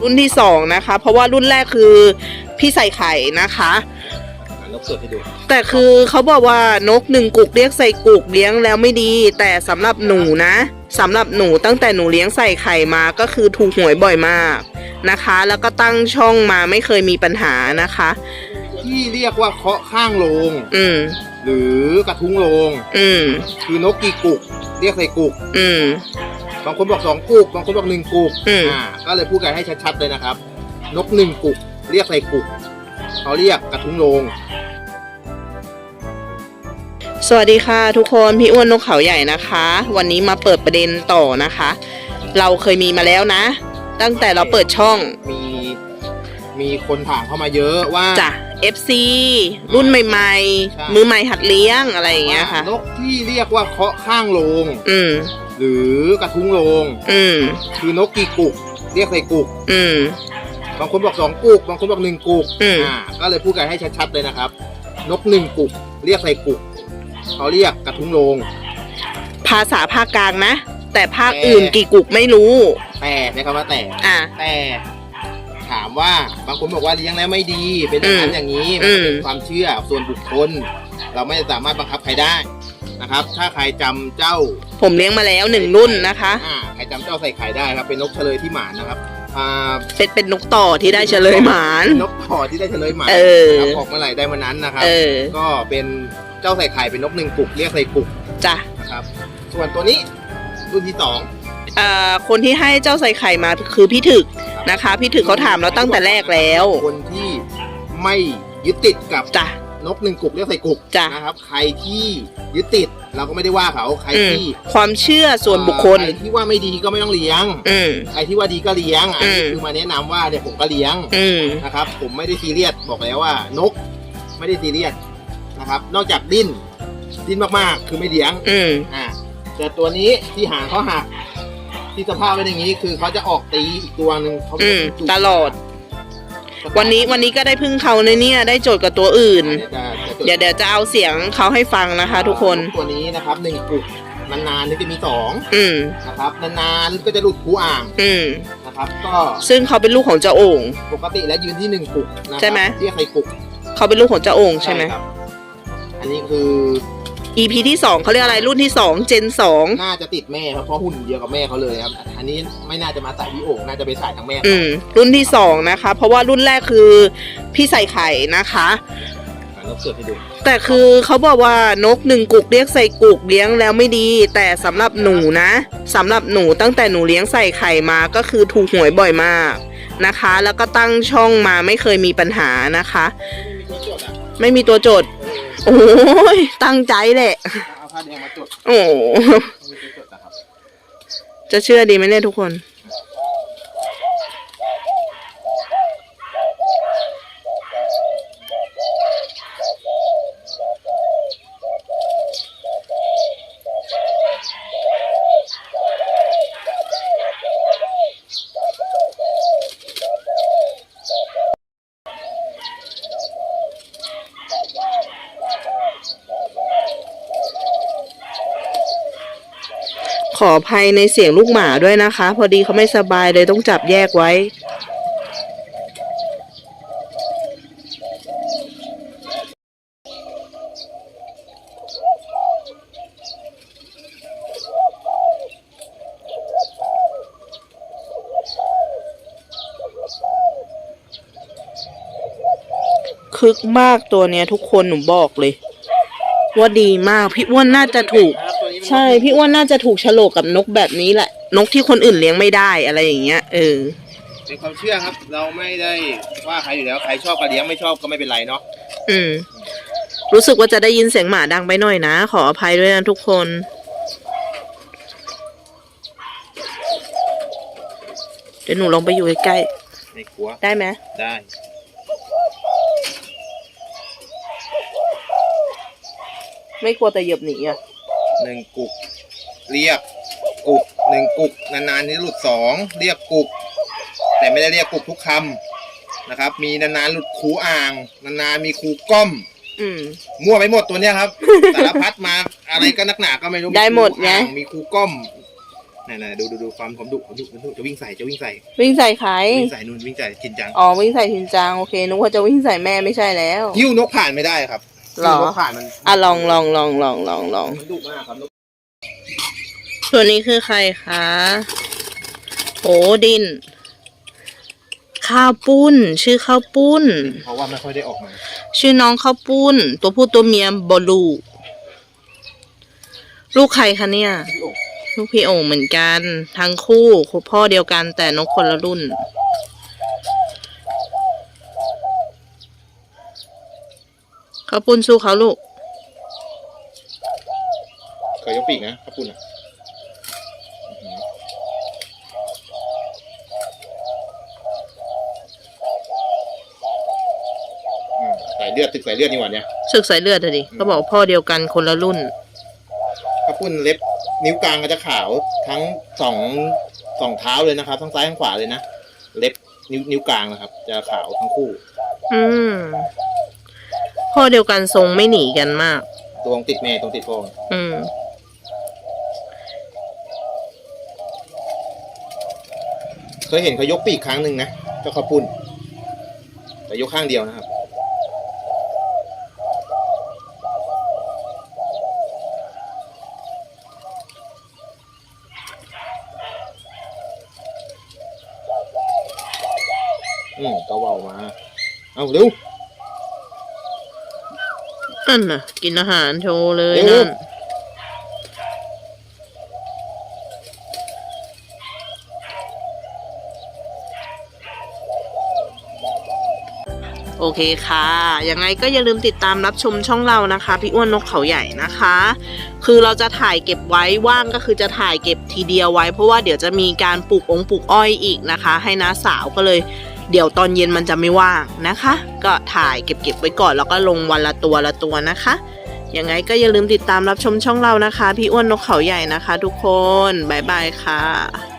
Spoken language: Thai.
รุ่นที่สองนะคะ เพราะว่ารุ่นแรกคือพี่ใส่ไข่นะคะอ่านกเสือกให้ดูแต่คือเขาบอกว่านกหนึ่งกุกเรียกใส่กุกเลี้ยงแล้วไม่ดี แต่สำหรับหนูนะสำหรับหนูตั้งแต่หนูเลี้ยงใส่ไข่มาก็คือถูกหวยบ่อยมากนะคะ แล้วก็ตั้งช่องมาไม่เคยมีปัญหานะคะ ที่เรียกว่าเคาะข้างโลง อืม หรือกระทุ้งโลง อืม คือนกกี่กุก เรียกใส่กุก อืม บางคนบอกสองกุกบางคนบอกหนึ่งกุกอืม ก็เลยพูดกันให้ชัดๆเลยนะครับ นกหนึ่งกุก เรียกใส่กุกเขาเรียกกระทุ้งโลง สวัสดีค่ะทุกคนพี่อ้วนนกเขาใหญ่นะคะ วันนี้มาเปิดประเด็นต่อนะคะ เราเคยมีมาแล้วนะ ตั้งแต่เราเปิดช่องมีมีคนถามเข้ามาเยอะว่า จ้ะ FC รุ่นใหม่ใช่ ๆ มือใหม่หัดเลี้ยงอะไรอย่างเงี้ยค่ะ นกที่เรียกว่าเคาะข้างโลง อืม หรือกระทุ้งโลงอืมคือนกกี่กุก เรียกใส่กุก อืมบางคนบอกสองกุก บางคนบอกหนึ่งกุกอืมก็เลยพูดกันให้ชัดๆเลยนะครับ นกหนึ่งกุก เรียกใส่กุกเขาเรียกกระทุ้งโลง ภาษาภาคกลางนะ แต่ภาคแต่อื่นกี่กุกไม่รู้ แต่ใช้คำว่าแต่ อะ แต่ถามว่าบางคนบอกว่าเลี้ยงแล้วไม่ดี เป็นอย่างนั้นอืมอย่างนี้อืมันมเป็นความเชื่อส่วนบุคคล เราไม่สามารถบังคับใครได้ นะครับ ถ้าใครจำเจ้าผมเลี้ยงมาแล้วหนึ่งรุ่นนะคะอ่าใครจำเจ้าใส่ไข่ได้ครับ เป็นนกเฉลยที่หมานนะครับอ่าเป็นเป็นนกต่อที่ได้เฉลยหมานนกพอที่ได้เฉลยหมานเออนะครับออกเมื่อไหร่ได้เมื่อนั้นนะครับเออก็เป็นเจ้าใส่ไข่เป็นนกหนึ่งกุกเรียกใส่กุกจ้ะนะครับ ส่วนตัวนี้รุ่นที่สองเอ่อคนที่ให้เจ้าใส่ไข่มาคือพี่ถึกนะคะ พี่ถึกเขาถามเราตั้งแต่แรกแล้ว คนที่ไม่ยึดติดกับจ้ะ นกหนึ่งกุกเรียกใส่กุกจ้ะ นะครับ ใครที่ยึดติดเราก็ไม่ได้ว่าเขาใครอืมที่ความเชื่อส่วนบุคคลใครที่ว่าไม่ดีก็ไม่ต้องเลี้ยงอืม ใครที่ว่าดีก็เลี้ยงอันนี้อืม คือมาแนะนำว่าเนี่ยผมก็เลี้ยงอืม นะครับ ผมไม่ได้ซีเรียสบอกแล้วว่านกไม่ได้ซีเรียสนะครับ นอกจากดิ้นดิ้นมากๆ คือไม่เลี้ยง อืม อ่าแต่ตัวนี้ที่หางเขาหักที่สภาพเป็นอย่างนี้คือเขาจะออกตีอีกตัวหนึ่งเขาอืมจุกตลอด วันนี้วันนี้ก็ได้พึ่งเขาในเนี่ยได้โจทย์กับตัวอื่นเดี๋ยวจะเดี๋ยวเดี๋ยวจะเอาเสียงเขาให้ฟังนะคะ ทุกคนตัวนี้นะครับหนึ่งกุกนานๆถึงจะมีสองอืมนะครับนานๆก็จะหลุดคูอ่างอืมนะครับก็ซึ่งเขาเป็นลูกของเจ้าโอ่งปกติแล้วยืนที่หนึ่งกุกนะครับใช่ไหมเรียกใครกุกเขาเป็นลูกของเจ้าโอ่งใช่ไหมครับอันนี้คือ EP ที่สองเขาเรียกอะไรรุ่นที่สองเจนสองน่าจะติดแม่ครับเพราะหุ่นเดียวกับแม่เขาเลยครับ อันนี้ไม่น่าจะมาใส่พี่โอ่งน่าจะไปใส่ทั้งแม่อืมรุ่นที่สองนะคะ เพราะว่ารุ่นแรกคือพี่ใส่ไข่นะคะอ่านกเสือกให้ดูแต่คือเขาบอกว่านกหนึ่งกุกเรียกใส่กุกเลี้ยงแล้วไม่ดี แต่สำหรับหนูนะสำหรับหนูตั้งแต่หนูเลี้ยงใส่ไข่มาก็คือถูกหวยบ่อยมากนะคะ แล้วก็ตั้งช่องมาไม่เคยมีปัญหานะคะ ไม่มีตัวโจทย์โอ้ยตั้งใจแหละเอาผ้าแดงมาจดโอ้มีตัวจดนะครับจะเชื่อดีไหมเนี่ยทุกคน ขออภัยในเสียงลูกหมาด้วยนะคะ พอดีเขาไม่สบายเลยต้องจับแยกไว้ คึกมากตัวเนี้ยทุกคนหนูบอกเลย ว่าดีมากพี่อ้วนน่าจะถูก ใช่พี่อ้วนน่าจะถูกโฉลกกับนกแบบนี้แหละ นกที่คนอื่นเลี้ยงไม่ได้อะไรอย่างเงี้ยเออเป็นความเชื่อครับ เราไม่ได้ว่าใครอยู่แล้วใครชอบก็เลี้ยงไม่ชอบก็ไม่เป็นไรเนาะอืม รู้สึกว่าจะได้ยินเสียงหมาดังไปหน่อยนะ ขออภัยด้วยนะทุกคนเดี๋ยวหนูลองไปอยู่ใกล้ในครัวๆได้ไหมได้ไม่กลัวแต่เหยียบหนีอะ หนึ่งกุก เรียกกุกหนึ่งกุกนานๆนี่หลุดสองเรียกกุก แต่ไม่ได้เรียกกุกทุกคำนะครับ มีนานๆหลุดคูอ่างนานๆมีคูก้อมอืมมั่วไปหมดตัวเนี้ยครับสารพัดมาอะไรก็นักหนาก็ไม่รู้ได้หมดไงคูอ่างมีคูก้อมนั่นๆดูดูดูความความดุความดุความดุจะวิ่งใส่จะวิ่งใส่ วิ่งใส่ใครวิ่งใส่นู่นวิ่งใส่จินจังอ๋อวิ่งใส่ชินจังโอเคนึกว่าจะวิ่งใส่แม่ไม่ใช่แล้วยิ้วนกผ่านไม่ได้ครับ หรอยิ้วนกผ่านมันอะลองลองลองลองลองลอง มันดุมากครับนกส่วนนี้คือใครคะโหดิน ข้าวปุ้น ชื่อข้าวปุ้น เพราะว่าไม่ค่อยได้ออกมาชื่อน้องข้าวปุ้น ตัวผู้ตัวเมียบอลูลูกใครคะเนี่ยพี่โอ่งลูกพี่โอ่งเหมือนกัน ทั้งคู่คุณพ่อเดียวกันแต่นกคนละรุ่น ข้าวปุ้นสู้เขาลูกเคยยกปีกนะขอบคุณอะอื้อหืออืมสายเลือดตึกสายเลือดนี่หว่าเนี่ยศึกสายเลือดอะดิเขาบอกพ่อเดียวกันคนละรุ่นข้าวปุ้นเล็บนิ้วกลางก็จะขาวทั้งสองสองเท้าเลยนะครับ ทั้งซ้ายทั้งขวาเลยนะ เล็บนิ้วนิ้วกลางนะครับ จะขาวทั้งคู่ อืม พ่อเดียวกันทรงไม่หนีกันมาก ตรงติดแม่ตรงติดพ่ออืม เคยเห็นเขายกปีกครั้งหนึ่งนะเจ้าข้าวปุ้น แต่ยกข้างเดียวนะครับ อืมก็เบามา เอาเร็ว นั่นน่ะ กินอาหารโชว์เลยเร็วนั่น โอเคค่ะ ยังไงก็อย่าลืมติดตามรับชมช่องเรานะคะ พี่อ้วนนกเขาใหญ่นะคะ คือเราจะถ่ายเก็บไว้ว่างก็คือจะถ่ายเก็บทีเดียวไว้ เพราะว่าเดี๋ยวจะมีการปลูกองค์ปลูกอ้อยอีกนะคะ ให้น้าสาวก็เลย เดี๋ยวตอนเย็นมันจะไม่ว่างนะคะ ก็ถ่ายเก็บๆไว้ก่อนแล้วก็ลงวันละตัวละตัวนะคะยังไงก็อย่าลืมติดตามรับชมช่องเรานะคะ พี่อ้วนนกเขาใหญ่นะคะทุกคน บ๊ายบายค่ะ